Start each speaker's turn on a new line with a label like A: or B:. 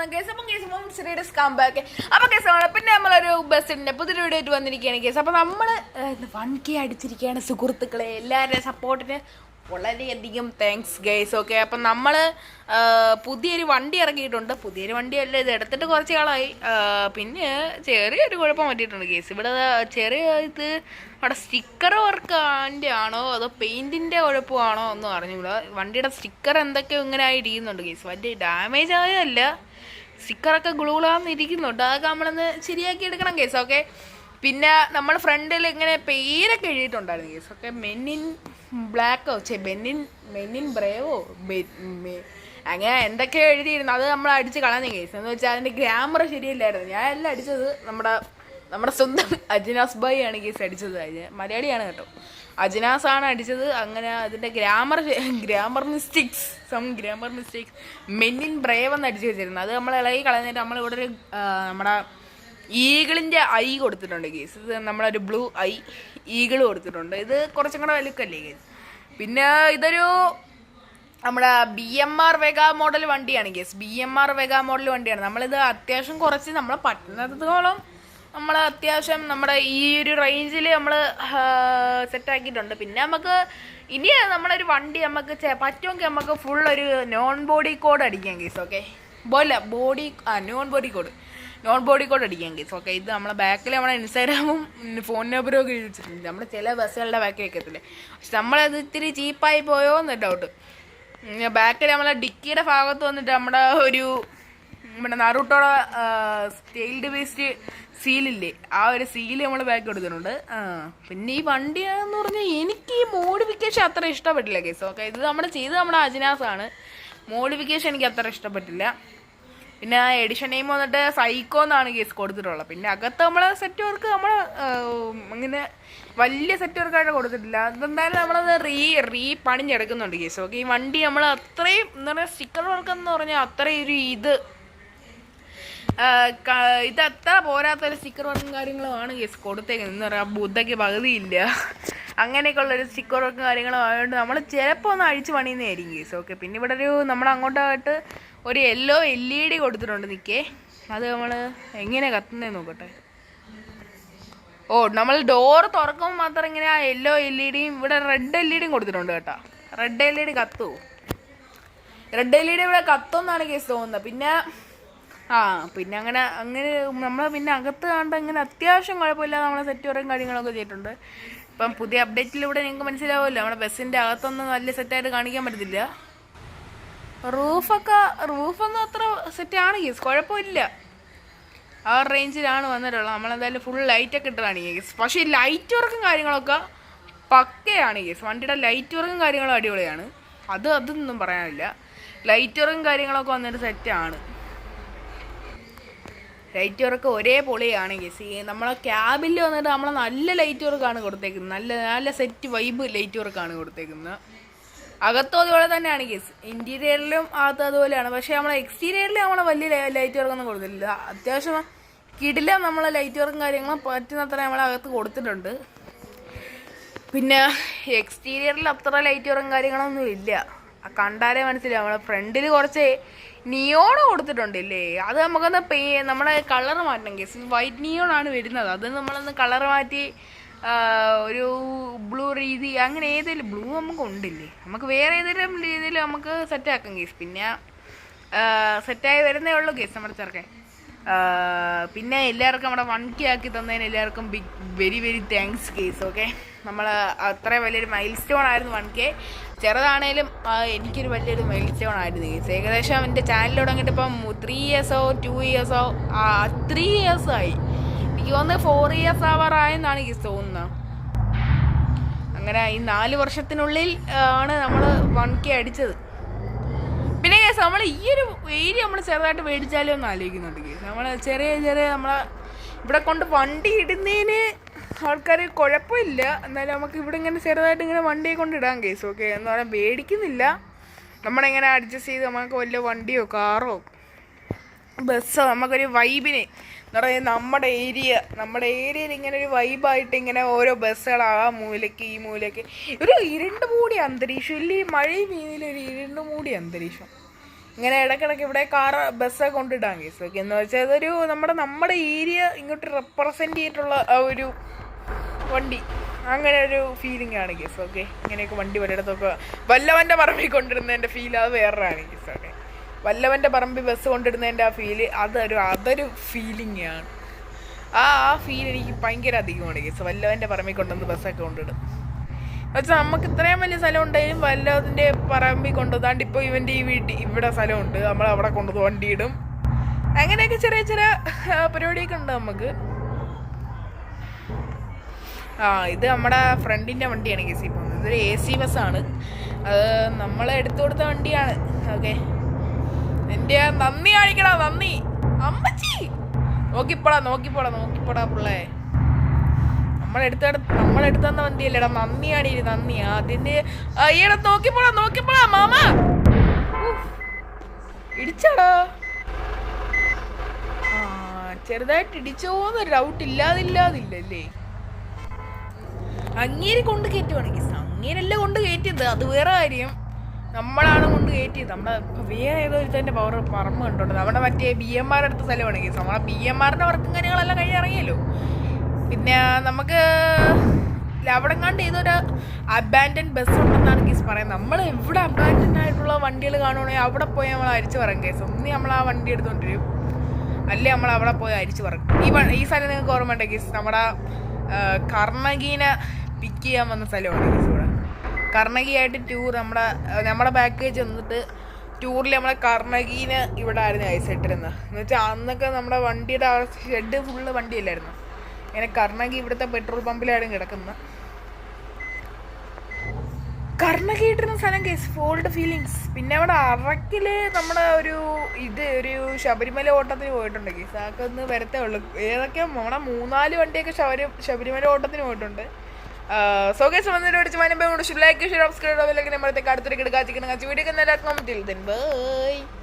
A: സ്വാഗതം കേസ് അപ്പം കേസ് അപ്പം ശ്രീയുടെ സ്കാം ബാക്ക് അപ്പം കേസ് നമ്മൾ പിന്നെ നമ്മളൊരു ബസ്സിന്റെ പുതിയൊരു വീഡിയോ ആയിട്ട് വന്നിരിക്കുകയാണ് കേസ്. അപ്പം നമ്മൾ വൺ കെ അടിച്ചിരിക്കുകയാണ് സുഹൃത്തുക്കളെ. എല്ലാവരുടെയും സപ്പോർട്ടിന് വളരെയധികം താങ്ക്സ് ഗൈസ് ഓക്കെ അപ്പം നമ്മൾ പുതിയൊരു വണ്ടി ഇറങ്ങിയിട്ടുണ്ട് പുതിയൊരു വണ്ടിയല്ല ഇത്. എടുത്തിട്ട് കുറച്ച് കാലമായി. പിന്നെ ചെറിയൊരു കുഴപ്പം പറ്റിയിട്ടുണ്ട് കേസ് ഇവിടെ ചെറിയ ഇത് അവിടെ സ്റ്റിക്കർ വർക്കാന്റെ ആണോ അതോ പെയിന്റിന്റെ കുഴപ്പമാണോ ഒന്നും അറിഞ്ഞൂടാ വണ്ടിയുടെ സ്റ്റിക്കർ എന്തൊക്കെയോ ഇങ്ങനെ ഇരിക്കുന്നുണ്ട് കേസ് വലിയ ഡാമേജ് ആയതല്ല. സ്റ്റിക്കറൊക്കെ ഗ്ലൂളാന്നിരിക്കുന്നുണ്ട് അതൊക്കെ നമ്മളൊന്ന് ശരിയാക്കി എടുക്കണം കേസ് ഓക്കെ പിന്നെ നമ്മൾ ഫ്രണ്ടിൽ ഇങ്ങനെ പേരൊക്കെ എഴുതിയിട്ടുണ്ടായിരുന്നു. കേസ് ഒക്കെ മെന്നിൻ ബ്ലാക്കോ? ചേ ബെന്നിൻ മെന്നിൻ ബ്രേവോ? അങ്ങനെ എന്തൊക്കെയോ എഴുതിയിരുന്നു. അത് നമ്മൾ അടിച്ച് കളഞ്ഞ കേസ്. എന്ന് വെച്ചാൽ അതിന്റെ ഗ്രാമർ ശരിയല്ലായിരുന്നു. ഞാൻ എല്ലാം അടിച്ചത് നമ്മുടെ നമ്മുടെ സ്വന്തം അജിനാസ് ബായി ആണ് കേസ് അടിച്ചത്. അതിന് മലയാളിയാണ് കേട്ടോ. അജിനാസ് ആണ് അടിച്ചത്. അങ്ങനെ അതിന്റെ grammar grammar mistakes some grammar mistakes. മെന്നിൻ brave എന്ന് അടിച്ച് വെച്ചിരുന്നു. അത് നമ്മൾ ഇളകി കളഞ്ഞിട്ട് നമ്മൾ ഇവിടെ ഒരു നമ്മുടെ ഈഗിളിന്റെ ഐ കൊടുത്തിട്ടുണ്ട് ഗേസ് ഇത് നമ്മളൊരു ബ്ലൂ ഐ ഈഗിൾ കൊടുത്തിട്ടുണ്ട്. ഇത് കുറച്ചും കൂടെ വലുക്കല്ലേ ഗേസ് പിന്നെ ഇതൊരു നമ്മുടെ B M R Vega model വണ്ടിയാണ് guys B M R Vega model വണ്ടിയാണ്. നമ്മളിത് അത്യാവശ്യം കുറച്ച് നമ്മൾ പറ്റുന്നതോളം നമ്മൾ അത്യാവശ്യം നമ്മുടെ ഈ ഒരു റേഞ്ചിൽ നമ്മൾ സെറ്റാക്കിയിട്ടുണ്ട് പിന്നെ നമുക്ക് ഇനി നമ്മളൊരു വണ്ടി നമുക്ക് പറ്റുമെങ്കിൽ നമുക്ക് ഫുൾ ഒരു നോൺ ബോഡി കോഡ് അടിക്കാം ഗേസ് ഓക്കെ ബോല ബോഡി ആ non body code non body code അടിക്കാൻ കേസ് ഓക്കെ ഇത് നമ്മളെ ബാക്കിൽ നമ്മളെ ഇൻസ്റ്റാഗ്രാമും ഫോൺ നമ്പറും ഒക്കെ എഴുതി നമ്മുടെ ചില ബസ്സുകളുടെ ബാക്കിൽ വെക്കത്തില്ലേ. പക്ഷെ നമ്മളത് ഇത്തിരി ചീപ്പായി പോയോ എന്ന് ഡൗട്ട് ബാക്കിൽ നമ്മളെ ഡിക്കിയുടെ ഭാഗത്ത് വന്നിട്ട് നമ്മുടെ ഒരു നമ്മുടെ നറുട്ടോടെ സ്റ്റെയിൽഡ് വേസ്റ്റ് സീലില്ലേ ആ ഒരു സീൽ നമ്മൾ ബാക്ക് കൊടുത്തിട്ടുണ്ട്. പിന്നെ ഈ വണ്ടിയാണെന്ന് പറഞ്ഞാൽ എനിക്ക് ഈ മോഡിഫിക്കേഷൻ അത്ര ഇഷ്ടപ്പെട്ടില്ല കേസ് ഓക്കെ ഇത് നമ്മൾ ചെയ്ത് നമ്മുടെ അജിനാസാണ്. മോഡിഫിക്കേഷൻ എനിക്ക് അത്ര ഇഷ്ടപ്പെട്ടില്ല. പിന്നെ ആ എഡിഷൻ നെയിം വന്നിട്ട് സൈക്കോ എന്നാണ് കേസ് കൊടുത്തിട്ടുള്ളത്. പിന്നെ അകത്ത് നമ്മൾ സെറ്റ് വർക്ക് നമ്മൾ ഇങ്ങനെ വലിയ സെറ്റ് വർക്കായിട്ട് കൊടുത്തിട്ടില്ല. അതെന്തായാലും നമ്മളത് റീ റീ പണിഞ്ഞെടുക്കുന്നുണ്ട് കേസ് ഓക്കെ ഈ വണ്ടി നമ്മൾ അത്രയും എന്താ പറയുക സ്റ്റിക്കർ വർക്ക് എന്ന് പറഞ്ഞാൽ അത്രയും ഒരു ഇത് ഇത് അത്ര പോരാത്തൊരു സ്റ്റിക്കർ വർക്കും കാര്യങ്ങളുമാണ് കേസ് കൊടുത്തേക്കുന്നത്. എന്ന് പറയാം ബുദ്ധയ്ക്ക് പകുതിയില്ല ഉള്ളൊരു സ്റ്റിക്കർ വർക്കും കാര്യങ്ങളും ആയതുകൊണ്ട് നമ്മൾ ചിലപ്പോൾ ഒന്ന് അഴിച്ച് പണിയുന്നതായിരിക്കും കേസ് ഓക്കെ പിന്നെ ഇവിടെ ഒരു നമ്മൾ അങ്ങോട്ടായിട്ട് ഒരു യെല്ലോ എൽ ഇ ഡി കൊടുത്തിട്ടുണ്ട് നിൽക്കേ അത് നമ്മൾ എങ്ങനെ കത്തുന്നതെന്ന് നോക്കട്ടെ. ഓ നമ്മൾ ഡോർ തുറക്കുമ്പോൾ മാത്രം ഇങ്ങനെ ആ യെല്ലോ എൽ ഇ ഡിയും ഇവിടെ റെഡ് എൽ ഇ ഡിയും കൊടുത്തിട്ടുണ്ട് കേട്ടോ. റെഡ് എൽ ഇ ഡി കത്തുമോ റെഡ് എൽ ഇ ഡി ഇവിടെ കത്തുമെന്നാണ് കേസ് തോന്നുന്നത്. പിന്നെ ആ പിന്നെ അങ്ങനെ അങ്ങനെ നമ്മൾ പിന്നെ അകത്ത് കണ്ട് അങ്ങനെ അത്യാവശ്യം കുഴപ്പമില്ലാതെ നമ്മളെ സെറ്റ് കുറേ കാര്യങ്ങളൊക്കെ ചെയ്തിട്ടുണ്ട്. ഇപ്പം പുതിയ അപ്ഡേറ്റിലൂടെ നിങ്ങൾക്ക് മനസ്സിലാവുമല്ലോ. നമ്മുടെ ബസ്സിന്റെ അകത്തൊന്നും നല്ല സെറ്റായിട്ട് കാണിക്കാൻ പറ്റത്തില്ല. റൂഫൊക്കെ റൂഫൊന്നും അത്ര സെറ്റാണ് ഗീസ് കുഴപ്പമില്ല. ആ റേഞ്ചിലാണ് വന്നിട്ടുള്ളത്. നമ്മളെന്തായാലും ഫുൾ ലൈറ്റൊക്കെ ഇട്ടതാണ് ഗീസ് പക്ഷേ ലൈറ്റ് വർക്കും കാര്യങ്ങളൊക്കെ പക്കയാണ് ഗീസ് വണ്ടിയുടെ ലൈറ്റ് വർക്കും കാര്യങ്ങളും അടിപൊളിയാണ്. അത് അതൊന്നും പറയാനില്ല. ലൈറ്റ് വർക്കും കാര്യങ്ങളൊക്കെ വന്നിട്ട് സെറ്റാണ് ലൈറ്റ് വർക്ക് ഒരേ പൊളിയാണ് ഗീസ് നമ്മളെ ക്യാബിൽ വന്നിട്ട് നമ്മളെ നല്ല ലൈറ്റ് വർക്കാണ് കൊടുത്തേക്കുന്നത്. നല്ല നല്ല സെറ്റ് വൈബ് ലൈറ്റ് വർക്കാണ് കൊടുത്തേക്കുന്നത്. അകത്തും അതുപോലെ തന്നെയാണ്. കേസ് ഇന്റീരിയറിലും അകത്തും അതുപോലെയാണ്. പക്ഷേ നമ്മളെ എക്സ്റ്റീരിയറിൽ നമ്മളെ വലിയ ലൈറ്റ് വർക്കൊന്നും കൊടുത്തില്ല അത്യാവശ്യം കിടില നമ്മൾ ലൈറ്റ് വർക്കും കാര്യങ്ങളും പറ്റുന്നത്ര നമ്മളെ അകത്ത് കൊടുത്തിട്ടുണ്ട്. പിന്നെ എക്സ്റ്റീരിയറിൽ അത്ര ലൈറ്റ് വർക്കും കാര്യങ്ങളൊന്നും ഇല്ല. കണ്ടാലേ മനസ്സിലാവും. നമ്മളെ ഫ്രണ്ടിൽ കുറച്ച് നിയോൺ കൊടുത്തിട്ടുണ്ടല്ലേ? അത് നമുക്കൊന്ന് പേ നമ്മുടെ കളർ മാറ്റണം. കേസ് വൈറ്റ് നിയോൺ ആണ് വരുന്നത്. അത് നമ്മളൊന്ന് കളർ മാറ്റി ഒരു ബ്ലൂ രീതി അങ്ങനെ ഏതെങ്കിലും ബ്ലൂ നമുക്ക് ഉണ്ടില്ലേ? നമുക്ക് വേറെ ഏതെങ്കിലും രീതിയിൽ നമുക്ക് സെറ്റാക്കാം കേസ് പിന്നെ സെറ്റായി വരുന്നേ ഉള്ളൂ കേസ് നമ്മുടെ ചെറുക്കൻ. പിന്നെ എല്ലാവർക്കും നമ്മുടെ വൺ കെ ആക്കി തന്നതിന് എല്ലാവർക്കും big very very thanks guys okay നമ്മൾ അത്ര വലിയൊരു മൈൽ സ്റ്റോൺ ആയിരുന്നു വൺ കെ ചെറുതാണേലും എനിക്കൊരു വലിയൊരു മൈൽ സ്റ്റോൺ ആയിരുന്നു കേസ് ഏകദേശം എന്റെ ചാനൽ തുടങ്ങിയിട്ട് ഇപ്പം ത്രീ ഇയേഴ്സോ ടു ഇയേഴ്സോ ത്രീ ഇയേഴ്സോ ആയി. എനിക്ക് തോന്നുന്നത് ഫോർ ഇയേഴ്സ് ആവാറായെന്നാണ് എനിക്ക് തോന്നുന്നത്. അങ്ങനെ ഈ നാല് വർഷത്തിനുള്ളിൽ ആണ് നമ്മൾ വൺ കെ അടിച്ചത്. പിന്നെ കേസ് നമ്മൾ ഈ ഒരു ഏരിയ നമ്മൾ ചെറുതായിട്ട് മേടിച്ചാലും ഒന്ന് ആലോചിക്കുന്നുണ്ട് കേസ് നമ്മൾ ചെറിയ ചെറിയ നമ്മളെ ഇവിടെ കൊണ്ട് വണ്ടി ഇടുന്നതിന് ആൾക്കാർ കുഴപ്പമില്ല. എന്നാലും നമുക്ക് ഇവിടെ ഇങ്ങനെ ചെറുതായിട്ട് ഇങ്ങനെ വണ്ടിയെ കൊണ്ട് ഇടാം കേസ് ഓക്കെ എന്ന് പറയാൻ മേടിക്കുന്നില്ല. നമ്മളിങ്ങനെ അഡ്ജസ്റ്റ് ചെയ്ത് നമുക്ക് വലിയ വണ്ടിയോ കാറോ ബസ്സോ നമുക്കൊരു വൈബിന് എന്ന് പറയുന്നത് നമ്മുടെ ഏരിയ നമ്മുടെ ഏരിയയിൽ ഇങ്ങനെ ഒരു വൈബായിട്ട് ഇങ്ങനെ ഓരോ ബസ്സുകൾ ആ മൂലയ്ക്ക് ഈ മൂലയ്ക്ക്. ഒരു ഇരുണ്ട് മൂടിയ അന്തരീക്ഷം. ഇല്ല ഈ മഴയും വീതിയിൽ ഒരു ഇരുണ്ട് മൂടിയ അന്തരീക്ഷം. ഇങ്ങനെ ഇടയ്ക്കിടയ്ക്ക് ഇവിടെ കാർ ബസ്സൊക്കെ കൊണ്ടിടാൻ കേസ് ഓക്കെ എന്ന് വെച്ചാൽ അതൊരു നമ്മുടെ നമ്മുടെ ഏരിയ ഇങ്ങോട്ട് റെപ്രസെന്റ് ചെയ്തിട്ടുള്ള ആ ഒരു വണ്ടി. അങ്ങനെ ഒരു ഫീലിംഗ് ആണ് കേസ് ഓക്കെ ഇങ്ങനെയൊക്കെ വണ്ടി പലയിടത്തൊക്കെ വല്ലവന്റെ പറമ്പിൽ കൊണ്ടിരുന്നതിന്റെ ഫീൽ അത് വേറൊരാണ് കേസ് ഓക്കെ വല്ലവന്റെ പറമ്പിൽ ബസ് കൊണ്ടിടുന്നതിന്റെ ആ ഫീൽ അതൊരു അതൊരു ഫീലിംഗ് ആണ്. ആ ആ ഫീൽ എനിക്ക് ഭയങ്കര അധികമാണ് കേസ് വല്ലവന്റെ പറമ്പിൽ കൊണ്ടുവന്ന് ബസ്സൊക്കെ കൊണ്ടിടും. പക്ഷെ നമുക്ക് ഇത്രയും വലിയ സ്ഥലം ഉണ്ടെങ്കിലും വല്ലതിന്റെ പറമ്പിൽ കൊണ്ടുവന്നാണ്ട് ഇപ്പോൾ ഇവന്റെ ഈ വീട്ടിൽ ഇവിടെ സ്ഥലമുണ്ട്. നമ്മൾ അവിടെ കൊണ്ടുവന്ന് വണ്ടിയിടും. അങ്ങനെയൊക്കെ ചെറിയ ചെറിയ പരിപാടിയൊക്കെ ഉണ്ട് നമുക്ക്. ആ ഇത് നമ്മുടെ ഫ്രണ്ടിന്റെ വണ്ടിയാണ് കേസ് ഇപ്പം. ഇതൊരു എ സി ബസ്സാണ് അത് നമ്മളെടുത്തു കൊടുത്ത വണ്ടിയാണ്. ഓക്കെ എന്റെ നന്ദി കാണിക്കടാ നന്ദി. അമ്മച്ചി. നോക്കിപ്പോടാ നോക്കിപ്പോടാ നോക്കിപ്പോടാ പിള്ളേ. നമ്മളെടുത്ത നമ്മളെടുത്ത വണ്ടിയല്ലേടാ നന്ദിയാണ് ഇനി നന്ദി. അതിന്റെ ഈയിടെ നോക്കിപ്പോടാ നോക്കിപ്പോടാ മാമ. ഇടിച്ചാടാ. ചെറുതായിട്ട് ഇടിച്ചോന്നൊരു ഡൗട്ട് ഇല്ലാതില്ലാതില്ലല്ലേ. അങ്ങേര് കൊണ്ട് കയറ്റുവാണെങ്കിൽ അങ്ങേരല്ല കൊണ്ട് കയറ്റിയത് അത് വേറെ കാര്യം. നമ്മളാണ് കൊണ്ട് കയറ്റിയത്. നമ്മുടെ വേറെ ഏതോ പവർ പറമ്പ് കണ്ടോണ്ട് നമ്മുടെ മറ്റേ ബി എം ആർ എടുത്ത സ്ഥലം കേസ് നമ്മളെ ബി എം ആറിന്റെ വർക്കും കാര്യങ്ങളെല്ലാം കഴിഞ്ഞ് ഇറങ്ങിയല്ലോ. പിന്നെ നമുക്ക് അവിടെ കണ്ട് ഏതൊരു അബാൻഡൻ ബസ് ഉണ്ടെന്നാണ് കേസ് പറയുന്നത്. നമ്മൾ എവിടെ അബാൻഡൻ ആയിട്ടുള്ള വണ്ടികൾ കാണുവാണെങ്കിൽ അവിടെ പോയി നമ്മൾ അരിച്ചു പറയും കേസ് ഒന്ന് നമ്മൾ ആ വണ്ടി എടുത്തുകൊണ്ടിരിക്കും അല്ലേ നമ്മൾ അവിടെ പോയി അരിച്ചു പറയും. ഈ ഈ സ്ഥലം നിങ്ങൾക്ക് ഓർമ്മ ഉണ്ടെങ്കിൽ നമ്മുടെ കർണകീനെ പിക്ക് ചെയ്യാൻ വന്ന സ്ഥലമാണ് കേസ് കർണകിയായിട്ട് ടൂർ നമ്മുടെ നമ്മുടെ പാക്കേജ് വന്നിട്ട് ടൂറിൽ നമ്മളെ കർണകീനെ ഇവിടെ ആയിരുന്നു അയച്ചിട്ടിരുന്നത് എന്ന് വെച്ചാൽ അന്നൊക്കെ നമ്മുടെ വണ്ടിയുടെ ഷെഡ് ഫുള്ള് വണ്ടിയല്ലായിരുന്നു. ഇങ്ങനെ കർണകി ഇവിടുത്തെ പെട്രോൾ പമ്പിലായിരുന്നു കിടക്കുന്നത്. കർണകി ഇട്ടിരുന്ന സ്ഥലം കേസ് ഫോൾഡ് ഫീലിങ്സ് പിന്നെ അവിടെ അറക്കിൽ നമ്മുടെ ഒരു ഇത് ഒരു ശബരിമല ഓട്ടത്തിന് പോയിട്ടുണ്ട് കേസ് അതൊക്കെ ഒന്ന് വരത്തേ ഉള്ളൂ. ഏതൊക്കെ നമ്മുടെ മൂന്നാൽ വണ്ടിയൊക്കെ ശബരി ശബരിമല ഓട്ടത്തിന് പോയിട്ടുണ്ട്. സോ വന്നിട്ട് ലൈക്ക് ഷെയർ സബ്സ്ക്രൈബ് നമ്മളത്തേക്ക് അടുത്തൊരു കിടക്കാച്ചിക്കണം വീഡിയോ നല്ല ബൈ